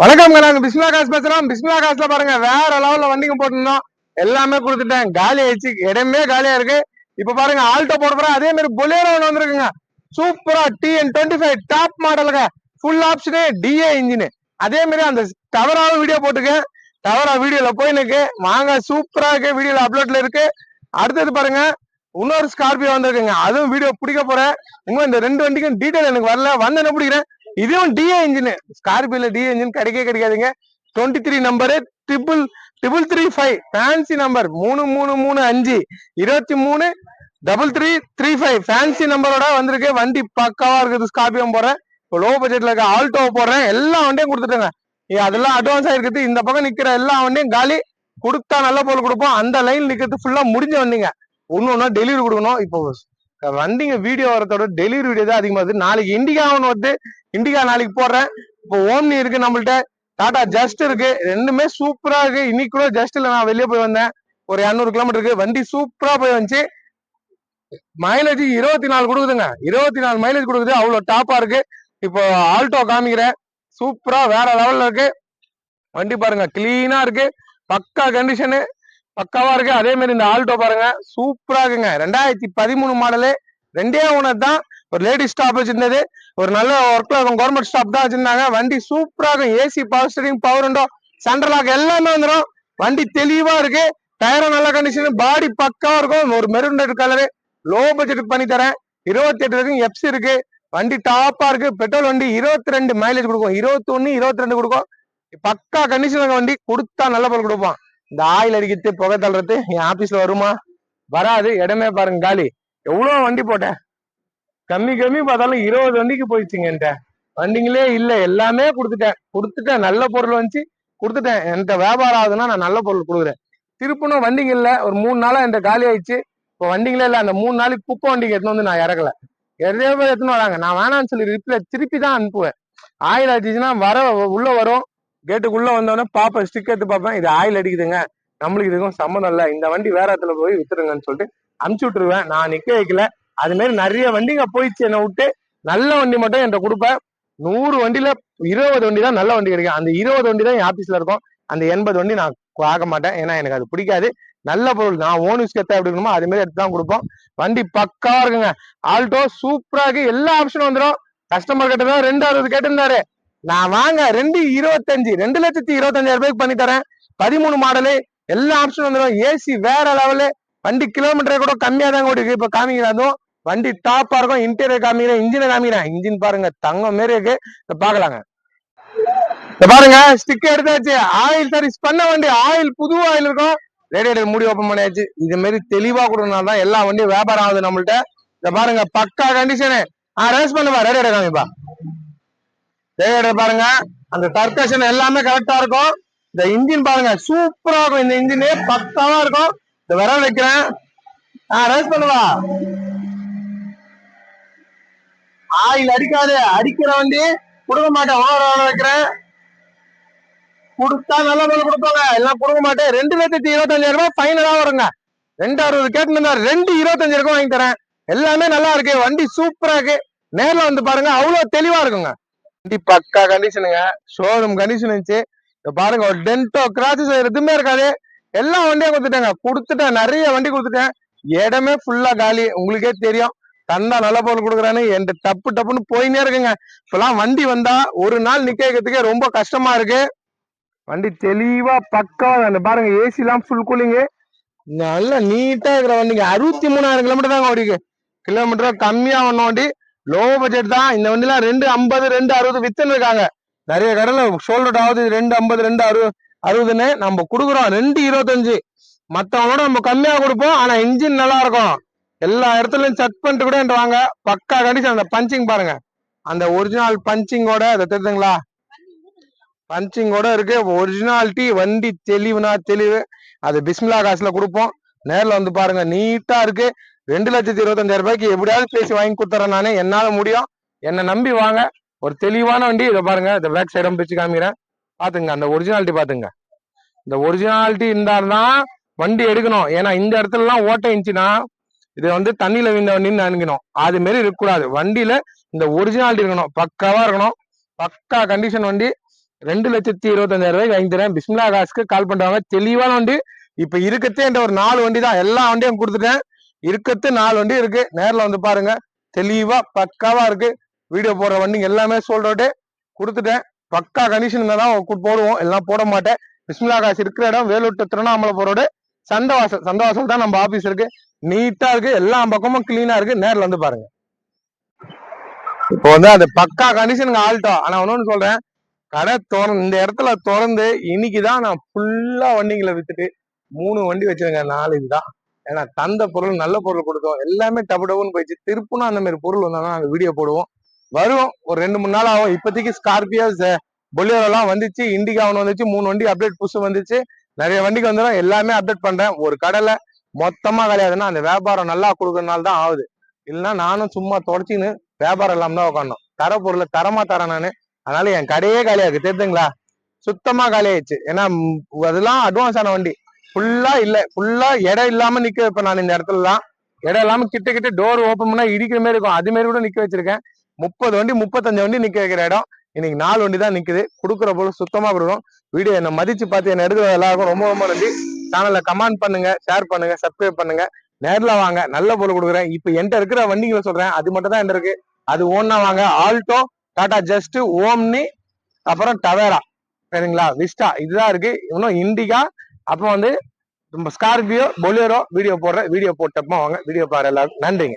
வணக்கம் நாங்க பிஸ்மிலா காசு பேசுறோம். பிஸ்மிலா காசுல பாருங்க வேற லெவல்ல வண்டிங்க போட்டிருந்தோம். எல்லாமே கொடுத்துட்டேன். காலி ஆயிடுச்சு. இடமே காலியா இருக்கு. இப்ப பாருங்க ஆல்டோ போட போறேன் அதே மாதிரி பொலேரோ ஒன்று வந்திருக்குங்க. சூப்பரா டிஎன் டுவெண்ட்டி ஃபைவ் டாப் மாடலுங்க ஃபுல் ஆப்ஷனு டிஏ இன்ஜின் அதே மாதிரி அந்த டவராவும் வீடியோ போட்டுருக்கேன் டவரா வீடியோல போய் நிற்கு வாங்க சூப்பரா இருக்கு. வீடியோல அப்லோட்ல இருக்கு. அடுத்தது பாருங்க இன்னொரு ஸ்கார்பியோ வந்திருக்குங்க. அதுவும் வீடியோ பிடிக்க போறேன். உங்க இந்த ரெண்டு வண்டிக்கும் டீட்டெயில் எனக்கு வரல. வந்து என்ன பிடிக்கிறேன்? இதுவும் டிஏ இன்ஜின் ஸ்கார்பியோல டிஏ இன்ஜின் கிடைக்கவே கிடைக்காதுங்க. Twenty three number triple triple three five fancy number மூணு மூணு மூணு அஞ்சு. இருபத்தி மூணு double three three five fancy நம்பரோட வந்திருக்கு. வண்டி பக்காவா இருக்குது. ஸ்கார்பியோ போறேன் இப்போ லோ பட்ஜெட்ல இருக்க ஆல்டோ போடுறேன். எல்லா வண்டியும் கொடுத்துட்டேங்க. அதெல்லாம் அட்வான்ஸ் ஆயிருக்குது. இந்த பக்கம் நிக்கிற எல்லா வண்டியும் காலி. கொடுத்தா நல்ல பொருள் கொடுப்போம். அந்த லைன் நிக்கிறது ஃபுல்லா முடிஞ்ச வண்டிங்க. ஒன்னு ஒன்னா டெலிவரி கொடுக்கணும். இப்போ வண்டிங்க வீடியோ வரத்தோட டெலிவரி வீடியோ தான் அதிகமாக இருக்குது நாளைக்கு இண்டிகா ஒன்று வந்து இண்டிகா நாளைக்கு போடுறேன். இப்போ ஓம்னி இருக்கு நம்மள்ட்ட. டாடா ஜஸ்ட் இருக்கு. ரெண்டுமே சூப்பராக இருக்கு. இன்னைக்கு கூட ஜஸ்ட்ல நான் வெளியே போய் வந்தேன். ஒரு இரநூறு கிலோமீட்டருக்கு வண்டி சூப்பரா போய் வந்துச்சு. மைலேஜ் இருபத்தி நாலு கொடுக்குதுங்க. இருபத்தி நாலு மைலேஜ் கொடுக்குது. அவ்வளோ டாப்பா இருக்கு. இப்போ ஆல்டோ காமிக்கிறேன். சூப்பரா வேற லெவல்ல இருக்கு. வண்டி பாருங்க கிளீனா இருக்கு. பக்கா கண்டிஷனு பக்காவா இருக்கு. அதே மாதிரி இந்த ஆல்டோ பாருங்க. சூப்பரா இருக்குங்க. ரெண்டாயிரத்தி பதிமூணு மாடலு ரெண்டே ஒன்று தான். ஒரு லேடி ஸ்டாப் வச்சிருந்தது. ஒரு நல்ல ஒர்க்ல இருக்கும் கவர்மெண்ட் ஸ்டாப் தான் வச்சிருந்தாங்க. வண்டி சூப்பரா இருக்கும். ஏசி பவர் ஸ்டீரிங் பவர் உண்டோ சென்ட்ரலாக எல்லாமே வந்துடும் வண்டி தெளிவா இருக்கு. டயரும் நல்ல கண்டிஷன் பாடி பக்காவா இருக்கும். ஒரு மெரூன் ரெட் கலரு லோ பட்ஜெட்டுக்கு பண்ணி தரேன். இருபத்தி எட்டு வரைக்கும் எப்சி இருக்கு. வண்டி டாப்பா இருக்கு. பெட்ரோல் வண்டி இருபத்தி ரெண்டு மைலேஜ் கொடுக்கும். இருபத்தி ஒன்னு இருபத்தி ரெண்டு கொடுக்கும் பக்கா கண்டிஷன் வண்டி கொடுத்தா நல்ல பொருள் கொடுப்பான். இந்த ஆயில் அடிக்கிறது புகை தள்ளுறது என் ஆபீஸ்ல வருமா? வராது இடமே பாருங்க காலி. எவ்வளவு வண்டி போட்டேன் கம்மி கம்மி பார்த்தாலும் இருபது வண்டிக்கு போயிடுச்சுங்க என்கிட்ட. வண்டிங்களே இல்லை எல்லாமே கொடுத்துட்டேன். கொடுத்துட்டேன் நல்ல பொருள் வந்துச்சு. கொடுத்துட்டேன். என்கிட்ட வியாபாரம் ஆகுதுன்னா நான் நல்ல பொருள் கொடுக்குறேன். திருப்பணும் வண்டிங்க இல்லை. ஒரு மூணு நாளாக என்கிட்ட காலி ஆயிடுச்சு. இப்போ வண்டிங்களே இல்லை. அந்த மூணு நாளைக்கு குக்க வண்டிக்கு எடுத்துன்னு வந்து நான் இறக்கல. எதையோ பேர் எடுத்துன்னு வராங்க. நான் வேணாம்னு சொல்லி ரிப்ளை திருப்பி தான் அனுப்புவேன். ஆயில் அடிச்சுன்னா வர உள்ள வரும். கேட்டுக்குள்ள வந்தோடனே பாப்பேன் ஸ்டிக் எடுத்து பார்ப்பேன் இது ஆயில் அடிக்குதுங்க. நம்மளுக்கு இதுக்கும் சம்மந்தம் இல்லை. இந்த வண்டி வேற இடத்துல போய் வித்துருங்கன்னு சொல்லிட்டு அனுப்பிச்சு விட்டுருவேன். நான் நிக்க வைக்கல. அது மாதிரி நிறைய வண்டிங்க போயிடுச்சு என்னை விட்டு. நல்ல வண்டி மட்டும் என்கிட்ட கொடுப்பேன். நூறு வண்டியில இருபது வண்டி தான் நல்ல வண்டி கிடைக்கும். அந்த இருபது வண்டி தான் என் ஆபீஸ்ல இருக்கும். அந்த எண்பது வண்டி நான் ஆக மாட்டேன். ஏன்னா எனக்கு அது பிடிக்காது. நல்ல பொருள். நான் ஓன் யூஸ் கத்த எப்படி இருக்கணுமோ அது மாதிரி எடுத்து தான் கொடுப்போம். வண்டி பக்காவா இருக்குங்க. ஆல்டோ சூப்பரா இருக்கு. எல்லா ஆப்ஷனும் வந்துடும் கஸ்டமர் கிட்ட தான் ரெண்டு அறுபது கேட்டிருந்தாரு. நான் வாங்க ரெண்டு இருபத்தஞ்சு ரெண்டு லட்சத்தி இருபத்தஞ்சாயிரம் ரூபாய்க்கு பண்ணி தரேன். பதிமூணு மாடலு எல்லா ஆப்ஷனும் வந்துடும் ஏசி வேற லெவலு வண்டி கிலோமீட்டர் கூட கம்மியா தான் இருக்கு இப்ப காமிக்கிறேன் அதுவும் வண்டி டாப்பா இருக்கும். இன்டீரியர் காமிக்கிறேன் இன்ஜினை காமிக்கிறேன். இன்ஜின் பாருங்க தங்கம் மாரி இருக்கு. இதை பாக்கலாங்க இத பாருங்க ஸ்டிக் எடுத்தாச்சு. ஆயில் சர்வீஸ் பண்ண வண்டி ஆயில் புது ஆயில் இருக்கும். ரேடியேட்டர் மூடி ஓப்பன் பண்ணியாச்சு. இது மாதிரி தெளிவா கொடுக்கறதுனால தான் எல்லா வண்டியும் வியாபாரம் ஆகுது நம்மள்ட்ட. இத பாருங்க பக்கா கண்டிஷனு ஆ ரேஸ் பண்ணுவா ரேடியேட்டர் காமிப்பா. தேவையிட பாருங்க. அந்த சர்க்கஷன் எல்லாமே கரெக்டா இருக்கும். இந்த இன்ஜின் பாருங்க சூப்பரா இருக்கும். இந்த இன்ஜினே பக்காவா இருக்கும். இந்த விரல் வைக்கிறேன். ஆ ரேஸ் பண்ணுவா. ஆயில் அடிக்காது அடிக்கிற வண்டி. கொடுக்க மாட்டேன். ஓவர் வைக்கிறேன். கொடுத்தா நல்ல பொருள் கொடுப்பாங்க. எல்லாம் கொடுக்க மாட்டேன். ரெண்டு லட்சத்தி இருபத்தஞ்சாயிரம் ரூபாய் ஃபைனலா வருங்க. ரெண்டு அறுபது கேட்டு ரெண்டு இருபத்தஞ்சு ரூபாய் வாங்கி தரேன். எல்லாமே நல்லா இருக்கு. வண்டி சூப்பரா இருக்கு. நேர்ல வந்து பாருங்க அவ்வளவு தெளிவா இருக்குங்க. வண்டி பக்கா கண்டிஷனுங்க ஷோரூம் கண்டிஷன் இருந்துச்சு. இத பாருங்க ஒரு டென்டோ கிராச்சஸ் எதுவுமே இருக்காது. எல்லா வண்டியும் கொடுத்துட்டேங்க. கொடுத்துட்டேன் நிறைய வண்டி கொடுத்துட்டேன். இடமே ஃபுல்லா காலி. உங்களுக்கே தெரியும். தந்தா நல்ல பொருள் கொடுக்குறான்னு என் டப்பு டப்புன்னு போயினே இருக்குங்க. இப்பெல்லாம் வண்டி வந்தா ஒரு நாள் நிக்க வைக்கிறதுக்கே ரொம்ப கஷ்டமா இருக்கு. வண்டி தெளிவா பக்காவா அந்த பாருங்க ஏசி எல்லாம் ஃபுல் கூலிங்கு நல்லா நீட்டா இருக்கிற வண்டிங்க. அறுபத்தி மூணாயிரம் கிலோமீட்டர் தாங்க ஓடிக்கு கிலோமீட்டர் கம்மியா ஒன்னும் வண்டி. லோ பட்ஜெட் தான். இந்த வண்டிலாம் ரெண்டு ஐம்பது ரெண்டு அறுபது வித்துன்னு இருக்காங்க. நிறைய கடையில ஷோல்டர் ஆகுது ரெண்டு ஐம்பது ரெண்டு அறுபது அறுபதுன்னு நம்ம கொடுக்குறோம். ரெண்டு இருபத்தஞ்சு. மத்தவங்களோட நம்ம கம்மியா கொடுப்போம். ஆனா இன்ஜின் நல்லா இருக்கும் எல்லா இடத்துலயும் செக் பண்ணிட்டு கூட வாங்க. பக்கா கண்டிஷன் அந்த பஞ்சிங் பாருங்க. அந்த ஒரிஜினல் பஞ்சிங்கோட அதை தெரியுதுங்களா? பஞ்சிங்கோட இருக்கு. ஒரிஜினாலிட்டி வண்டி தெளிவுனா தெளிவு. அது பிஸ்மிலா காசுல கொடுப்போம். நேர்ல வந்து பாருங்க. நீட்டா இருக்கு. ரெண்டு லட்சத்தி இருபத்தஞ்சாயிரம் ரூபாய்க்கு எப்படியாவது பேசி வாங்கி கொடுத்துறேன் நானே. என்னால முடியும். என்னை நம்பி வாங்க. ஒரு தெளிவான வண்டி இதை பாருங்க. இந்த பேக் சைடம் பிரிச்சு காமிக்கிறேன். பாத்துங்க அந்த ஒரிஜினாலிட்டி பாத்துங்க. இந்த ஒரிஜினாலிட்டி இருந்தால்தான் வண்டி எடுக்கணும். ஏன்னா இந்த இடத்துல எல்லாம் ஓட்டை இருந்துச்சுன்னா இது வந்து தண்ணியில விழுந்த வண்டின்னு நினைக்கணும். அது மாரி இருக்கக்கூடாது. வண்டியில இந்த ஒரிஜினாலிட்டி இருக்கணும். பக்காவா இருக்கணும். பக்கா கண்டிஷன் வண்டி. ரெண்டு லட்சத்தி இருபத்தஞ்சாயிரம் ரூபாய்க்கு வாங்கி தரேன். பிஸ்மிலா காசுக்கு கால் பண்ணுவாங்க தெளிவான வண்டி. இப்ப இருக்கத்தே என்ற ஒரு நாலு வண்டி தான் எல்லா வண்டியும் கொடுத்துட்டேன். இருக்கத்து நாலு வண்டி இருக்கு. நேரில் வந்து பாருங்க. தெளிவா பக்காவா இருக்கு. வீடியோ போடுற வண்டிங்க எல்லாமே சோல்ட் அவுட்டு கொடுத்துட்டேன். பக்கா கண்டிஷன் தான் போடுவோம். எல்லாம் போட மாட்டேன். பிஸ்மிலா காசு இருக்கிற இடம். வேலூர் to திருவண்ணாமலை போறோடு சந்தவாசல் சந்தவாசல் தான் நம்ம ஆபீஸ் இருக்கு. நீட்டா இருக்கு. எல்லா பக்கமும் கிளீனா இருக்கு. நேரில் வந்து பாருங்க. இப்போ வந்து அது பக்கா கண்டிஷனுங்க ஆல்ட்டோ ஆனா ஒண்ணு சொல்றேன். கடை திறந்து இந்த இடத்துல திறந்து இன்னைக்குதான் நான் ஃபுல்லா வண்டிங்களை வித்துட்டு மூணு வண்டி வச்சிருக்கேன். நாலு இதுதான். ஏன்னா தந்த பொருள் நல்ல பொருள் கொடுத்தோம். எல்லாமே டபு டபுன்னு போயிடுச்சு. திருப்புனா அந்த மாதிரி பொருள் வந்தாலும் நாங்கள் வீடியோ போடுவோம். வரும். ஒரு ரெண்டு மூணு நாள் ஆகும். இப்போதைக்கு ஸ்கார்பியோ பொலியோலாம் வந்துச்சு. இண்டிகா ஒன்று வந்துச்சு. மூணு வண்டி அப்டேட் புதுசு வந்துச்சு. நிறைய வண்டிக்கு வந்துடும் எல்லாமே அப்டேட் பண்ணுறேன் ஒரு கடலை மொத்தமாக கிடையாதுன்னா அந்த வியாபாரம் நல்லா கொடுக்கறனால தான் ஆகுது. இல்லைன்னா நானும் சும்மா தொடச்சின்னு வியாபாரம் இல்லாம தான் உட்காந்தோம் தர பொருளை தரமா தரேன் நானு. அதனால என் கடையே காலியாக்கு தெரியுதுங்களா? சுத்தமா காலி ஆயிடுச்சு ஏன்னா அதெல்லாம் அட்வான்ஸ் ஆன வண்டி. ஃபுல்லா இல்ல ஃபுல்லா இடம் இல்லாம நிக்க வைப்பேன் நான் இந்த இடத்துலலாம். இடம் இல்லாம கிட்ட கிட்ட டோர் ஓப்பன் பண்ணா இடிக்கிற மாதிரி இருக்கும். அது மாதிரி கூட நிக்க வச்சிருக்கேன். முப்பது வண்டி முப்பத்தஞ்சு வண்டி நிக்க வைக்கிற இடம். இன்னைக்கு நாலு வண்டி தான் நிக்குது. கொடுக்குற பொருள் சுத்தமா கொடுக்கும் வீடியோ என்ன மதிச்சு பார்த்து என்ன எடுக்கிற எல்லாருக்கும் ரொம்ப ரொம்ப நன்றி. சேனல்ல கமெண்ட் பண்ணுங்க ஷேர் பண்ணுங்க சப்ஸ்கிரைப் பண்ணுங்க. நேர்ல வாங்க. நல்ல பொருள் கொடுக்குறேன். இப்ப என்கிட்ட இருக்கிற வண்டிங்களை சொல்றேன். அது மட்டும் தான் என்கிட்ட இருக்கு. அது ஓன்னா வாங்க. ஆல்டோ டாடா ஜஸ்ட் ஓம்னி அப்புறம் டவேரா சரிங்களா? விஸ்டா இதுதான் இருக்கு. இன்னும் இண்டிகா அப்புறம் வந்து ஸ்கார்பியோ பொலியரோ வீடியோ போடுற வீடியோ போட்டப்போ வாங்க. வீடியோ பாரு எல்லாரும் நன்றிங்க.